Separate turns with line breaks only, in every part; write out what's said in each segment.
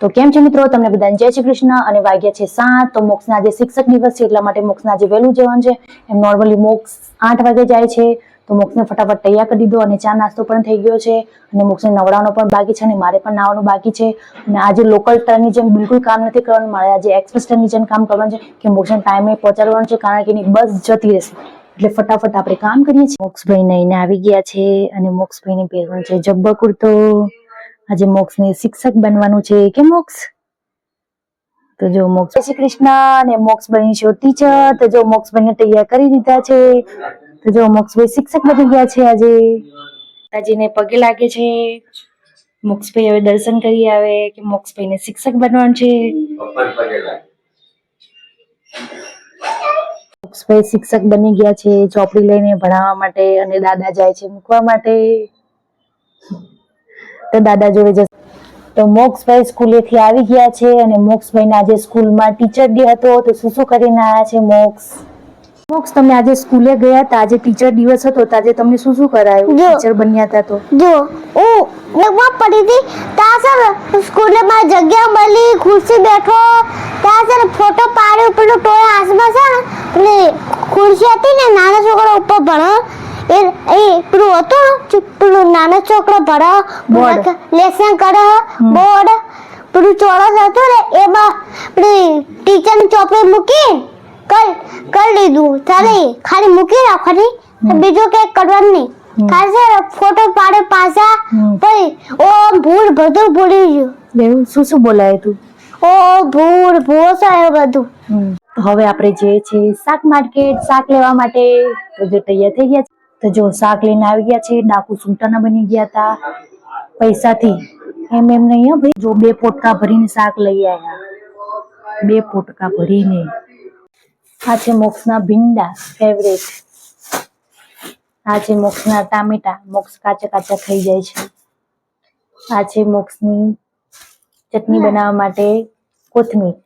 તો કેમ છે મિત્રો? તમને બધાને જય શ્રી કૃષ્ણ અને વાગ્યા છે સાત. તો મોક્ષના જે શિક્ષક દિવસ છે, એટલા માટે મોક્ષના જે વહેલું જવાનું છે. એમ નોર્મલી મોક્ષ આઠ વાગે જાય છે. તો મોક્ષને ફટાફટ તૈયાર કરી દીધો અને ચા નાસ્તો પણ થઈ ગયો છે. અને મોક્ષને નવડાવવાનો પણ બાકી છે અને મારે પણ નાવાનું બાકી છે. અને આજે લોકલ ટ્રેનની જેમ બિલકુલ કામ નથી કરવાનું. મારે આજે એક્સપ્રેસ ટ્રેનની જેમ કામ કરવાનું છે કે મોક્ષને ટાઈમે પહોંચાડવાનું છે, કારણ કે એની બસ જતી રહેશે. એટલે ફટાફટ આપણે કામ કરીએ છીએ. મોક્ષભાઈ નઈને આવી ગયા છે અને મોક્ષભાઈને પહેરવાનું છે જબ્બર કુર્તો. આજે મોક્ષને શિક્ષક બનવાનું છે કે મોક્ષ? તો જો મોક્ષ શ્રી કૃષ્ણ અને મોક્ષ બની છો ટીચર તો જો મોક્ષભાઈને તૈયાર કરી દીધા છે. તો જો મોક્ષભાઈ શિક્ષક બની ગયા છે આજે. તાજીને પગે લાગે છે. મોક્ષભાઈ હવે દર્શન કરી આવે કે મોક્ષભાઈને શિક્ષક બનવાનું છે?
મોક્ષ
ભાઈ શિક્ષક બની ગયા છે ચોપડી લઈને ભણાવવા માટે અને દાદા જાય છે મૂકવા માટે. તો દાદા જોડે જશે. તો મોક્ષભાઈ સ્કૂલેથી આવી ગયા છે અને મોક્ષભાઈ આજે સ્કૂલમાં ટીચર ડે હતો. તો શું શું કરીને આવ્યા છે મોક્ષ? મોક્ષ તમે આજે સ્કૂલે ગયા હતા. આજે ટીચર દિવસ હતો. તો આજે તમને શું શું કરાયું? ટીચર બન્યા હતા તો?
જો ઓ લગભગ પડી હતી. ત્યાં ને સ્કૂલે માં જગ્યા મળી ખુરશી બેઠો. ત્યાં સર ફોટો પાડ્યો પેલો ટોય આસમાં છે ને ખુરશી હતી ને નાના છોકરા ઉપર ભણો. એ એ પેલું હતું? ને પેલું નાનો છોકરો ભરો
બોર્ડ.
લેસન કરો બોર્ડ. પેલું ચોરસ હતું ને એમાં પેલી ટીચરની ચોપડી મૂકી કર કરી લીધું. ચાલે ખાલી મૂકી રાખવાની. બીજું કઈ કરવાનું નહીં. ખાલી ફોટો પાડે પાછા. પછી ઓ ભૂલ બધું ભૂલી ગયું.
એવું શું શું બોલાય તું?
ઓ ભૂલ ભૂસ આવ્યો બધું.
હવે આપણે જે છે શાક માર્કેટ શાક લેવા માટે તો જે તૈયાર થઈ ગયા છે. તો જો શાક લઈને આવી ગયા છે, ડાકુ સુલતાના બની ગયા હતા, પૈસાથી. એમ એમ નહીં ભાઈ, જો બે પોટકા ભરીને શાક લઈ આવ્યા બે પોટકા ભરીને. આ છે મોક્ષના ભીંડા ફેવરેટ આ છે મોક્ષના ટામેટા, મોક્ષ કાચા કાચા ખાઈ જાય છે. આ છે મોક્ષની ચટણી બનાવવા માટે કોથમીર.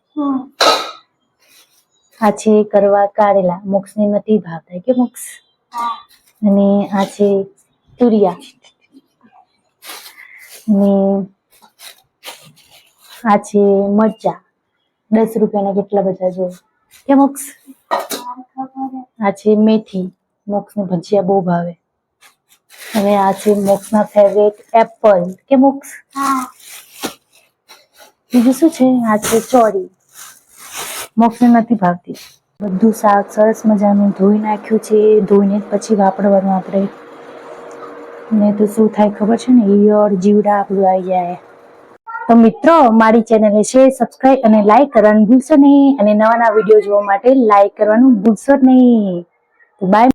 આ છે કરવા કારેલા, મોક્ષને નથી ભાવતા કે મોક્ષ. અને આ છે તુરિયા. અને આ છે મરચા. દસ રૂપિયાના કેટલા બધા જો કે મોક્ષ આ છે મેથી. મોક્ષને ભજીયા બહુ ભાવે. અને આ છે મોક્ષના ફેવરેટ એપલ કે મોક્ષ બીજું શું છે? આ છે ચોરી મોક્ષને નથી ભાવતી. બધું શાક સરસ મજાનું ધોઈ નાખ્યું છે. ધોઈને પછી વાપરવાનું આપણે. ને તો શું થાય ખબર છે ને? ઈયળ, જીવડા આપણું આવી જાય. તો મિત્રો, મારી ચેનલને શેર સબસ્ક્રાઇબ અને લાઈક કરવાનું ભૂલશો નહીં. અને નવા નવા વીડિયો જોવા માટે લાઈક કરવાનું ભૂલશો નહીં. બાય